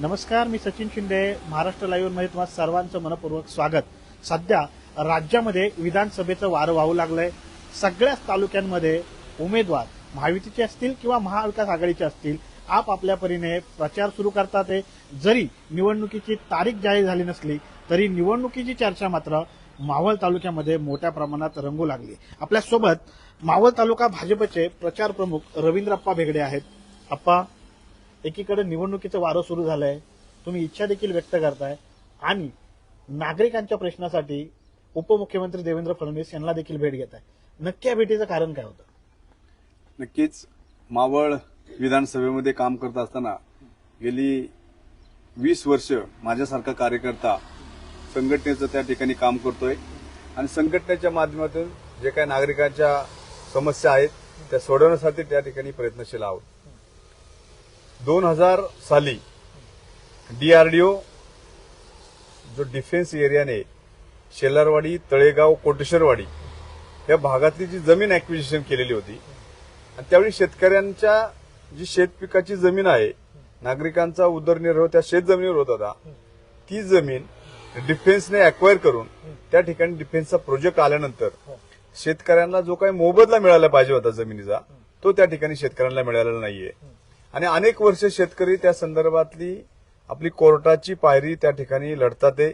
नमस्कार मी सचिन शिंदे महाराष्ट्र लाईव्हमध्ये तुम्हाला सर्वांचं मनपूर्वक स्वागत. सध्या राज्यामध्ये विधानसभेचं वारं वाहू लागलंय. सगळ्याच तालुक्यांमध्ये उमेदवार महायुतीचे असतील किंवा महाविकास आघाडीचे असतील आपापल्या परीने प्रचार सुरू करतात जरी निवडणुकीची तारीख जाहीर झाली नसली तरी निवडणुकीची चर्चा मात्र मावळ तालुक्यामध्ये मोठ्या प्रमाणात रंगू लागली. आपल्यासोबत मावळ तालुका भाजपचे प्रचार प्रमुख रवींद्रप्पा भेगडे आहेत. अप्पा एकीकडे निवडणुकीचं वारं सुरू झालंय तुम्ही इच्छा देखील व्यक्त करताय. आणि नागरिकांच्या प्रश्नासाठी उपमुख्यमंत्री देवेंद्र फडणवीस यांना देखील भेट घेत आहे नक्की या भेटीचं कारण काय होतं? नक्कीच मावळ विधानसभेमध्ये काम करत असताना गेली वीस वर्ष माझ्यासारखा कार्यकर्ता संघटनेचं त्या ठिकाणी काम करतोय. आणि संघटनेच्या माध्यमातून जे काही नागरिकांच्या समस्या आहेत त्या सोडवण्यासाठी त्या ठिकाणी प्रयत्नशील आहोत. दोन हजार साली डीआरडीओ जो डिफेन्स एरियाने शेलारवाडी तळेगाव कोटेश्वरवाडी या भागातली जी जमीन ऍक्विजिशन केलेली होती आणि त्यावेळी शेतकऱ्यांच्या जी शेतपिकाची जमीन आहे नागरिकांचा उदरनिर्वाह त्या शेत जमिनीवर होत होता ती जमीन डिफेन्सने अक्वायर करून त्या ठिकाणी डिफेन्सचा प्रोजेक्ट आल्यानंतर शेतकऱ्यांना जो काही मोबदला मिळाला पाहिजे होता जमिनीचा तो त्या ठिकाणी शेतकऱ्यांना मिळालेला नाहीये. आणि अनेक वर्ष शेतकरी त्या संदर्भातली आपली कोर्टाची पायरी त्या ठिकाणी लढतात. आहे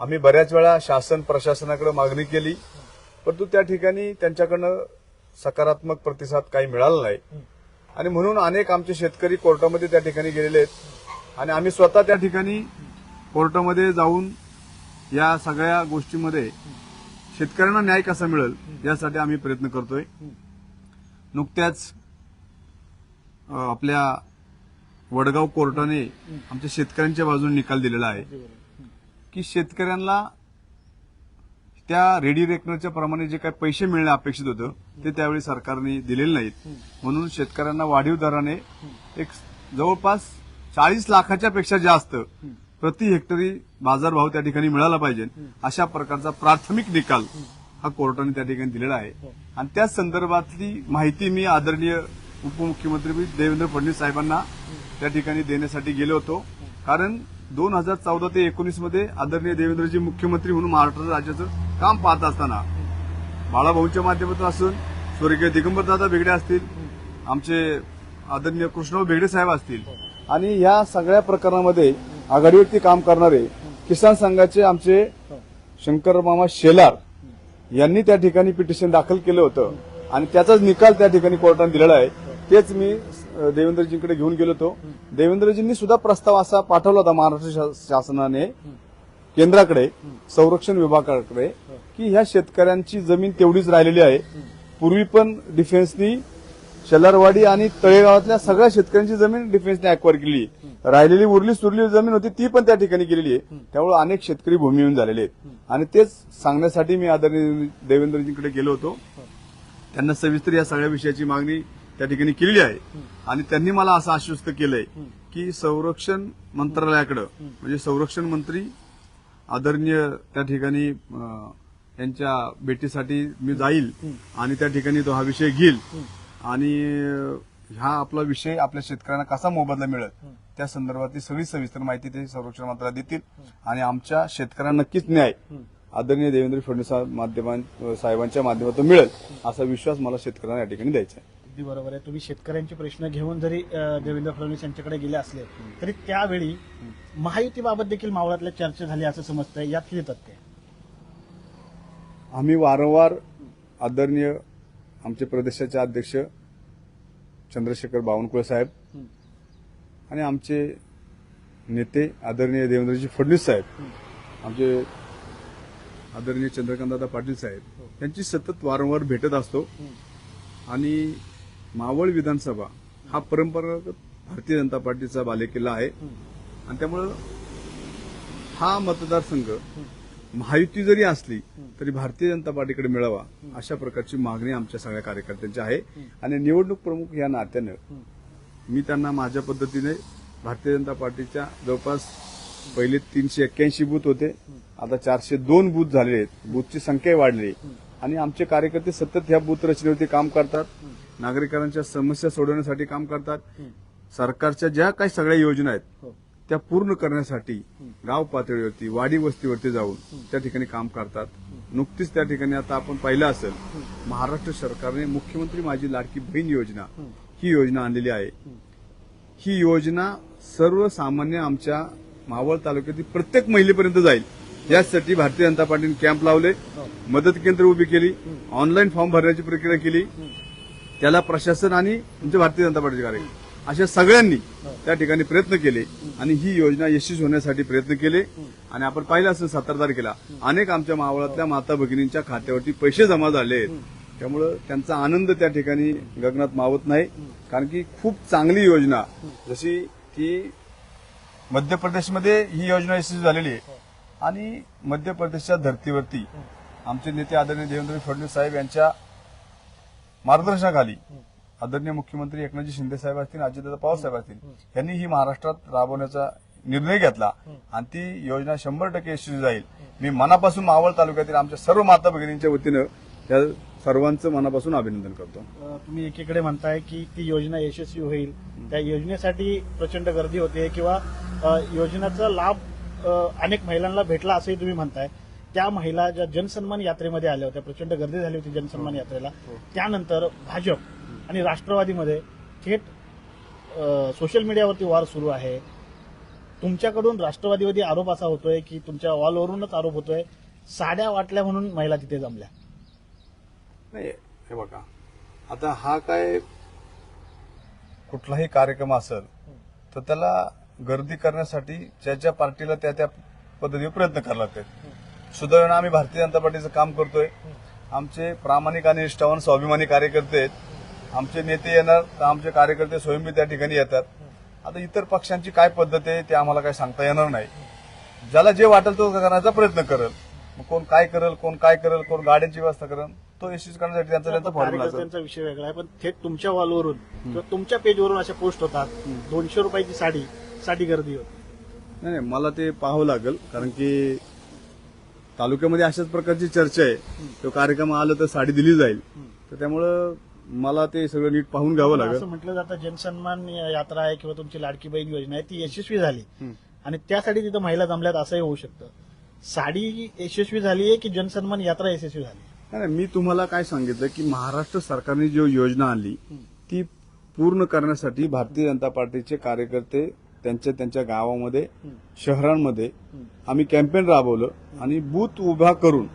आम्ही बऱ्याच वेळा शासन प्रशासनाकडे मागणी केली परंतु त्या ठिकाणी त्यांच्याकडनं सकारात्मक प्रतिसाद काही मिळाला नाही. आणि म्हणून अनेक आमचे शेतकरी कोर्टामध्ये त्या ठिकाणी गेलेले आहेत. आणि आम्ही स्वतः त्या ठिकाणी कोर्टामध्ये जाऊन या सगळ्या गोष्टीमध्ये शेतकऱ्यांना न्याय कसा मिळेल यासाठी आम्ही प्रयत्न करतोय. नुकत्याच आपल्या वडगाव कोर्टाने आमच्या शेतकऱ्यांच्या बाजूने निकाल दिलेला आहे. की शेतकऱ्यांना त्या रेडी रेकनरच्या प्रमाणे जे काही पैसे मिळणे अपेक्षित होतं ते त्यावेळी सरकारने दिलेले नाहीत. म्हणून शेतकऱ्यांना वाढीव दराने एक जवळपास चाळीस लाखाच्या पेक्षा जास्त प्रति हेक्टरी बाजारभाव त्या ठिकाणी मिळाला पाहिजे. अशा प्रकारचा प्राथमिक निकाल हा कोर्टाने त्या ठिकाणी दिलेला आहे. आणि त्या संदर्भातली माहिती मी आदरणीय उपमुख्यमंत्री देवेंद्र फडणवीस साहेबांना त्या ठिकाणी देण्यासाठी गेलो होतो. कारण दोन हजार चौदा ते एकोणीसमध्ये आदरणीय देवेंद्रजी मुख्यमंत्री म्हणून महाराष्ट्र राज्याचं काम पाहत असताना बाळाभाऊंच्या माध्यमातून असून स्वर्गीय दिगंबरदादा बेगडे असतील आमचे आदरणीय कृष्णभाऊ बेगडे साहेब असतील आणि या सगळ्या प्रकरणामध्ये आघाडीवरती काम करणारे किसान संघाचे आमचे शंकर मामा शेलार यांनी त्या ठिकाणी पिटिशन दाखल केलं होतं आणि त्याचाच निकाल त्या ठिकाणी कोर्टाने दिलेला आहे. तेच मी देवेंद्रजींकडे घेऊन गेलो होतो. देवेंद्रजींनी सुद्धा प्रस्ताव असा पाठवला होता महाराष्ट्र शा- शासनाने केंद्राकडे संरक्षण विभागाकडे की ह्या शेतकऱ्यांची जमीन तेवढीच राहिलेली आहे. पूर्वी पण डिफेन्सनी शेलारवाडी आणि तळेगावातल्या सगळ्या शेतकऱ्यांची जमीन डिफेन्सने अॅक्वायर केली. राहिलेली उरली सुरली जमीन होती ती पण त्या ठिकाणी केलेली आहे. त्यामुळे अनेक शेतकरी भूमिहीन झालेले आहेत. आणि तेच सांगण्यासाठी मी आदरणीय देवेंद्रजींकडे गेलो होतो. त्यांना सविस्तर या सगळ्या विषयाची मागणी त्या ठिकाणी केलेली आहे. आणि त्यांनी मला असं आश्वस्त केलंय की संरक्षण मंत्रालयाकडे म्हणजे संरक्षण मंत्री आदरणीय त्या ठिकाणी यांच्या भेटीसाठी मी जाईल आणि त्या ठिकाणी तो हा विषय घेईल. आणि हा आपला विषय आपल्या शेतकऱ्यांना कसा मोबदला मिळेल त्या संदर्भातली सगळी सविस्तर माहिती ते संरक्षण मंत्रालयात देतील. आणि आमच्या शेतकऱ्यांना नक्कीच न्याय आदरणीय देवेंद्र फडणवीस माध्यमां साहेबांच्या माध्यमातून मिळेल असा विश्वास मला शेतकऱ्यांना या ठिकाणी द्यायचा आहे. अगदी बरोबर आहे. तुम्ही शेतकऱ्यांचे प्रश्न घेऊन जरी देवेंद्र फडणवीस यांच्याकडे गेले असले तरी त्यावेळी महायुतीबाबत देखील मावळातल्या चर्चा झाली असं समजतंय. यात किती तथ्य? आम्ही वारंवार आदरणीय आमचे प्रदेशाचे अध्यक्ष चंद्रशेखर बावनकुळे साहेब आणि आमचे नेते आदरणीय देवेंद्रजी फडणवीस साहेब आमचे आदरणीय चंद्रकांतदादा पाटील साहेब यांची सतत वारंवार भेटत असतो. आणि मावळ विधानसभा हा परंपरागत भारतीय जनता पार्टीचा बालेकिल्ला आहे. आणि त्यामुळं हा मतदारसंघ महायुती जरी असली तरी भारतीय जनता पार्टीकडे मिळावा अशा प्रकारची मागणी आमच्या सगळ्या कार्यकर्त्यांची आहे. आणि निवडणूक प्रमुख या नात्यानं मी त्यांना माझ्या पद्धतीने भारतीय जनता पार्टीच्या जवळपास पहिले तीनशे एक्क्याऐंशी बूथ होते. आता चारशे दोन बूथ झाले आहेत. बूथची संख्या वाढली. आणि आमचे कार्यकर्ते सतत ह्या बूथ रचनेवरती काम करतात. नागरिकांच्या समस्या सोडवण्यासाठी काम करतात. सरकारच्या ज्या काही सगळ्या योजना आहेत हो. त्या पूर्ण करण्यासाठी गाव पातळीवरती वाडी वस्तीवरती जाऊन त्या ठिकाणी काम करतात. नुकतीच त्या ठिकाणी आता आपण पाहिलं असेल महाराष्ट्र सरकारने मुख्यमंत्री माझी लाडकी बहीण योजना ही योजना आणलेली आहे. ही योजना सर्वसामान्य आमच्या मावळ तालुक्यातील प्रत्येक महिलेपर्यंत जाईल. यासाठी भारतीय जनता पार्टीने कॅम्प लावले मदत केंद्र उभी केली ऑनलाईन फॉर्म भरण्याची प्रक्रिया केली. त्याला प्रशासन आणि म्हणजे भारतीय जनता पार्टीचे कार्यकर्ते. अशा सगळ्यांनी त्या ठिकाणी प्रयत्न केले आणि ही योजना यशस्वी होण्यासाठी प्रयत्न केले. आणि आपण पाहिलं असं सतरा तारखेला अनेक आमच्या मावळातल्या माता भगिनींच्या खात्यावरती पैसे जमा झाले आहेत. त्यामुळं त्यांचा आनंद त्या ठिकाणी गगनात मावत नाही. कारण की खूप चांगली योजना जशी की मध्य प्रदेशमध्ये ही योजना यशस्वी झालेली आहे. आणि मध्य प्रदेशच्या धर्तीवरती आमचे नेते आदरणीय देवेंद्र फडणवीस साहेब यांच्या मार्गदर्शनाखाली आदरणीय मुख्यमंत्री एकनाथजी शिंदे साहेब असतील अजितदादा पवार साहेब असतील यांनी ही महाराष्ट्रात राबवण्याचा निर्णय घेतला आणि ती योजना शंभर टक्के यशस्वी जाईल. मी मनापासून मावळ तालुक्यातील आमच्या सर्व माता भगिनींच्या वतीनं त्या सर्वांचं मनापासून अभिनंदन करतो. तुम्ही एकीकडे म्हणताय की ती योजना यशस्वी होईल. त्या योजनेसाठी प्रचंड गर्दी होते किंवा योजनेचा लाभ अनेक महिलांना भेटला असंही तुम्ही म्हणताय. त्या महिला ज्या जनसन्मान यात्रेमध्ये आल्या होत्या प्रचंड गर्दी झाली होती जनसन्मान यात्रेला त्यानंतर भाजप आणि राष्ट्रवादीमध्ये थेट सोशल मीडियावरती वार सुरू आहे. तुमच्याकडून राष्ट्रवादीवरती आरोप असा होतोय की तुमच्या वॉलवरूनच आरोप होतोय साड्या वाटल्या म्हणून महिला तिथे जमल्या. नाही हे बघा. आता हा काय कुठलाही कार्यक्रम असेल तर त्याला गर्दी करण्यासाठी ज्या ज्या पार्टीला त्या त्या पद्धतीने प्रयत्न करावे लागतात सुदैवानं आम्ही भारतीय जनता पार्टीचं काम करतोय. आमचे प्रामाणिक आणि निष्ठावान स्वाभिमानी कार्यकर्ते आहेत. आमचे नेते येणार तर आमचे कार्यकर्ते स्वयंबी त्या ठिकाणी येतात. आता इतर पक्षांची काय पद्धत आहे ते आम्हाला काही सांगता येणार नाही. ज्याला जे वाटेल तो करण्याचा प्रयत्न करेल. मग कोण काय करेल कोण काय करेल कोण गाड्यांची व्यवस्था करेल तो यशस्वी करण्यासाठी त्यांचा त्यांचा फॉर्म्युला कार्यकर्त्यांचा विषय वेगळा आहे पण थेट तुमच्या वॉलवरून किंवा तुमच्या पेजवरून अशा पोस्ट होतात दोनशे रुपयाची साडी साठी गर्दी होती. नाही नाही मला ते पाहावं लागेल कारण की तालुक्यामध्ये अशाच प्रकारची चर्चा आहे. तो कार्यक्रम आला तर साडी दिली जाईल. तर त्यामुळं मला ते सगळं नीट पाहून घ्यावं लागेल. असं म्हटलं जातं जनसन्मान यात्रा आहे किंवा तुमची लाडकी बहीण योजना आहे ती यशस्वी झाली. आणि त्यासाठी तिथं महिला जमल्यात असंही होऊ शकतं. साडी यशस्वी झाली आहे की जनसन्मान यात्रा यशस्वी झाली? नाही नाही, मी तुम्हाला काय सांगितलं की महाराष्ट्र सरकारने जो योजना आणली ती पूर्ण करण्यासाठी भारतीय जनता पार्टीचे कार्यकर्ते त्यांच्या त्यांच्या गावामध्ये शहरांमध्ये आम्ही कॅम्पेन राबवलं आणि बूथ उभा करून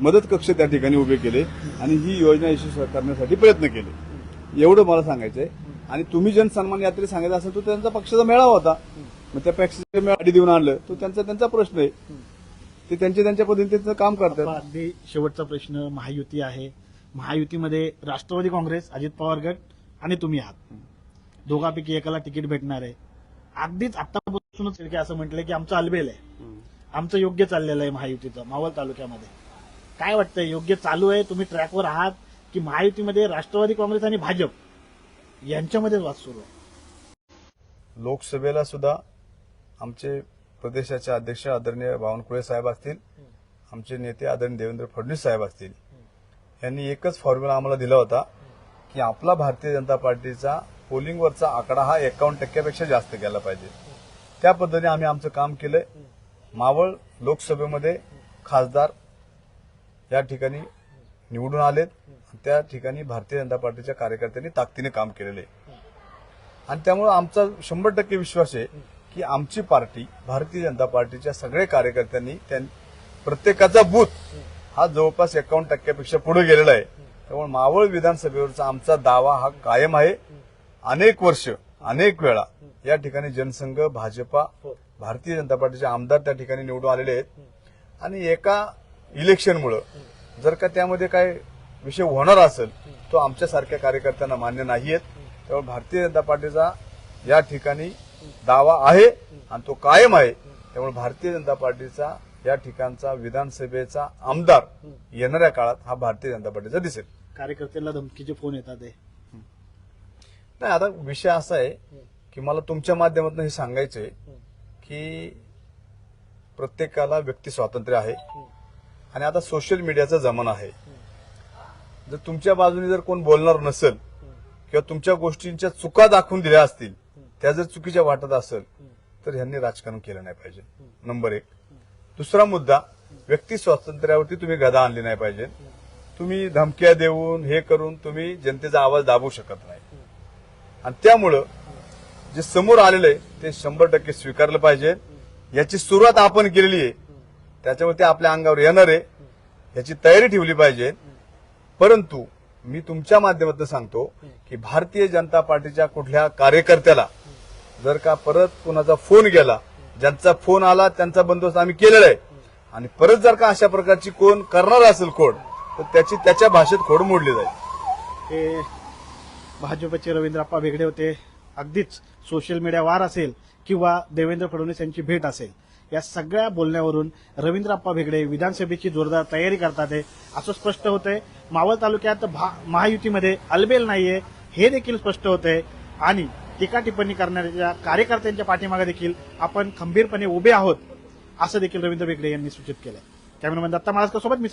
मदत कक्ष त्या ठिकाणी उभे केले आणि ही योजना यशस्वी करण्यासाठी प्रयत्न केले. एवढं मला सांगायचंय आणि तुम्ही जनसन्मान यात्रे सांगायचं असेल तर त्यांचा पक्षाचा मेळावा होता. मग त्या पक्षाच्या मेळावा देऊन आणलं. तो त्यांचा त्यांचा प्रश्न आहे. ते त्यांच्या त्यांच्या पद्धतीने त्यांचं काम करतात. अगदी शेवटचा प्रश्न महायुती आहे. महायुतीमध्ये राष्ट्रवादी काँग्रेस अजित पवार गट आणि तुम्ही आहात. दोघांपैकी एकाला तिकीट भेटणार आहे. अगदीच आतापासूनच असं म्हटलंय की आमचं अलबेल आहे. आमचं योग्य चाललेलं आहे महायुतीचं मावळ तालुक्यामध्ये. काय वाटतंय? योग्य चालू आहे? तुम्ही ट्रॅकवर आहात की महायुतीमध्ये राष्ट्रवादी काँग्रेस आणि भाजप यांच्यामध्ये वाद सुरू आहे? लोकसभेला सुद्धा आमचे प्रदेशाचे अध्यक्ष आदरणीय बावनकुळे साहेब असतील आमचे नेते आदरणीय देवेंद्र फडणवीस साहेब असतील यांनी एकच फॉर्म्युला आम्हाला दिला होता की आपला भारतीय जनता पार्टीचा पोलिंगवरचा आकडा हा एकावन्न टक्क्यापेक्षा जास्त गेला पाहिजे. त्या पद्धतीने आम्ही आमचं काम केलंय. मावळ लोकसभेमध्ये खासदार या ठिकाणी निवडून आलेत. त्या ठिकाणी भारतीय जनता पार्टीच्या कार्यकर्त्यांनी ताकदीने काम केलेलं आहे. आणि त्यामुळे आमचा शंभर टक्के विश्वास आहे की आमची पार्टी भारतीय जनता पार्टीच्या सगळ्या कार्यकर्त्यांनी त्यां- प्रत्येकाचा बूथ हा जवळपास एकावन्न टक्क्यापेक्षा पुढे गेलेला आहे. त्यामुळे मावळ विधानसभेवरचा आमचा दावा हा कायम आहे. अनेक वर्ष अनेक वेळा या ठिकाणी जनसंघ भाजपा भारतीय जनता पार्टीचे आमदार त्या ठिकाणी निवडून आलेले आहेत. आणि एका इलेक्शनमुळं जर का त्यामध्ये काय विषय होणार असेल तो आमच्यासारख्या कार्यकर्त्यांना मान्य नाहीयेत त्यामुळे भारतीय जनता पार्टीचा या ठिकाणी दावा आहे आणि तो कायम आहे. त्यामुळे भारतीय जनता पार्टीचा या ठिकाणचा विधानसभेचा आमदार येणाऱ्या काळात हा भारतीय जनता पार्टीचा दिसेल. कार्यकर्त्यांना धमकीचे फोन येतात आहे. नाही आता विषय असा आहे की मला तुमच्या माध्यमातून हे सांगायचंय की प्रत्येकाला व्यक्ती स्वातंत्र्य आहे आणि आता सोशल मीडियाचा जमाना आहे. जर तुमच्या बाजूने जर कोण बोलणार नसेल किंवा तुमच्या गोष्टींच्या चुका दाखवून दिल्या असतील त्या जर चुकीच्या वाटत असेल तर ह्यांनी राजकारण केलं नाही पाहिजे. नंबर एक. दुसरा मुद्दा व्यक्ती स्वातंत्र्यावरती तुम्ही गदा आणली नाही पाहिजे तुम्ही धमक्या देऊन हे करून तुम्ही जनतेचा आवाज दाबू शकत नाही. आणि त्यामुळं जे समोर आलेलं आहे ते शंभर टक्के स्वीकारलं पाहिजे. याची सुरुवात आपण केलेली आहे. त्याच्यामुळे ते आपल्या अंगावर येणार आहे. याची तयारी ठेवली पाहिजे. परंतु मी तुमच्या माध्यमातून सांगतो की भारतीय जनता पार्टीच्या कुठल्या कार्यकर्त्याला जर का परत कोणाचा फोन गेला ज्यांचा फोन आला त्यांचा बंदोबस्त आम्ही केलेला आहे. आणि परत जर का अशा प्रकारची कोण करणार असेल खोड तर त्याची त्याच्या भाषेत खोड मोडली जाईल. भाजपचे रवींद्रप्पा वेगळे होते. अगदीच सोशल मीडिया वार असेल किंवा देवेंद्र फडणवीस यांची भेट असेल या सगळ्या बोलण्यावरून रवींद्रप्पा भेगडे विधानसभेची जोरदार तयारी करतात आहे असं स्पष्ट होतंय. मावळ तालुक्यात भा- महायुतीमध्ये अलबेल नाहीये हे देखील स्पष्ट होतंय. आणि टीका टिप्पणी करणाऱ्या कार्यकर्त्यांच्या पाठीमागे देखील आपण खंबीरपणे उभे आहोत असं देखील रवींद्र भेगडे यांनी सूचित केलं कॅमेरामॅन दत्ता महाराज सोबत मी